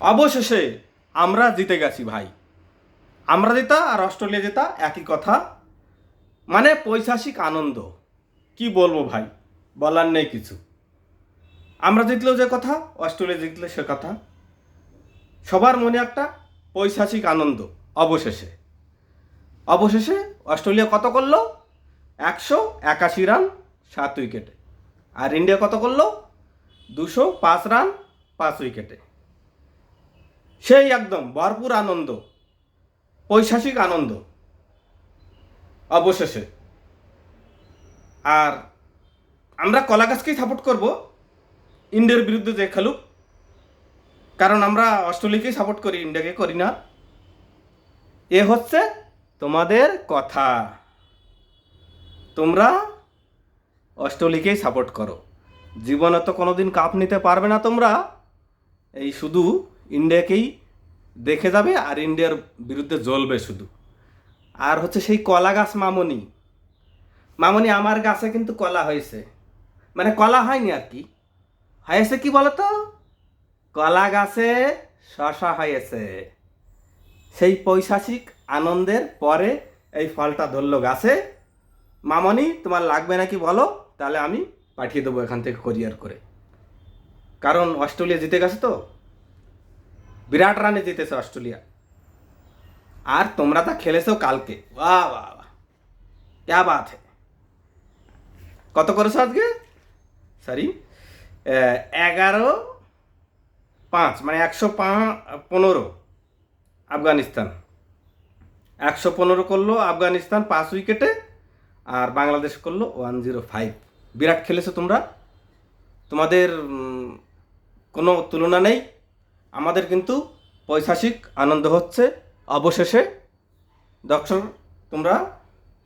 অবশেষে আমরা জিতে গেছি ভাই। আমরা জেতা আর অস্ট্রেলিয়া জেতা, একই কথা। মানে পৈশাসিক আনন্দ। কি বলব ভাই? বলার নেই কিছু। আমরা জিতলেও যে কথা, অস্ট্রেলিয়া জিতলে সে কথা। সবার মনে একটা পৈশাসিক আনন্দ, অবশেষে। অবশেষে অস্ট্রেলিয়া কত করল? একশো একাশি রান, সাত উইকেটে। আর ইন্ডিয়া কত করল? দুশো পাঁচ রান, পাঁচ উইকেটে। সেই একদম ভরপুর আনন্দ পৈশাসিক আনন্দ, অবশেষে। আর আমরা কলা গাছকেই সাপোর্ট করব, ইন্ডিয়ার বিরুদ্ধে যে খেলুক, কারণ আমরা অস্ট্রেলিয়াকেই সাপোর্ট করি, ইন্ডিয়াকে করি না। এ হচ্ছে তোমাদের কথা। তোমরা অস্ট্রেলিয়াকেই সাপোর্ট করো। জীবনে তো কোনোদিন কাপ নিতে পারবে না তোমরা। এই শুধু ইন্ডিয়াকেই দেখে যাবে আর ইন্ডিয়ার বিরুদ্ধে জ্বলবে শুধু। আর হচ্ছে সেই কলা গাছ মামনি। মামনি আমার গাছে কিন্তু কলা হয়েছে। মানে কলা হয়নি আর কি। হয়েছে কি বলতো? কলা গাছে শশা হয়েছে। সেই পৈশাচিক আনন্দের পরে এই ফলটা ধরলো গাছে। মামনি, তোমার লাগবে নাকি বলো? তাহলে আমি পাঠিয়ে দেবো এখান থেকে কোরিয়ার করে। কারণ অস্ট্রেলিয়া জিতে গেছে তো। বিরাট রানে জিতেছে অস্ট্রেলিয়া। আর তোমরা তা খেলেছো কালকে। বাহ বাহ বাহ। ক্যা বাত কত করেছ আজকে? সরি এগারো পাঁচ মানে একশো পনেরো আফগানিস্তান। একশো পনেরো করল আফগানিস্তান পাঁচ উইকেটে আর বাংলাদেশ করল ওয়ান জিরো ফাইভ। বিরাট খেলেছো তোমরা। তোমাদের কোনো তুলনা নেই। আমাদের কিন্তু পৈশাসিক আনন্দ হচ্ছে। অবশেষে দর্শক, তোমরা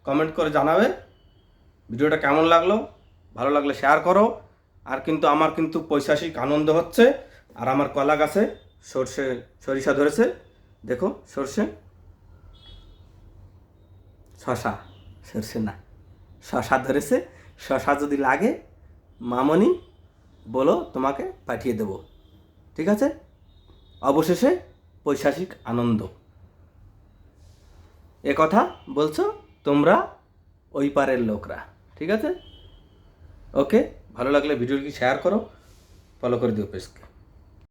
কমেন্ট করে জানাবে ভিডিওটা কেমন লাগল, ভালো লাগলে শেয়ার করো। আর কিন্তু আমার কিন্তু পৈশাসিক আনন্দ হচ্ছে, আর আমার কলা গাছে সর্ষে, সরিষা ধরেছে। দেখো, সর্ষে। শশা, সর্ষে না, শশা ধরেছে। শশা যদি লাগে, মামনি বলো তোমাকে পাঠিয়ে দেবো। ঠিক আছে? অবশেষে পৈশাসিক আনন্দ। এ কথা বলছো তোমরা ওই পারের লোকরা, ঠিক আছে? ওকে, ভালো লাগলে ভিডিওটি শেয়ার করো ফলো করে দিও পেজকে।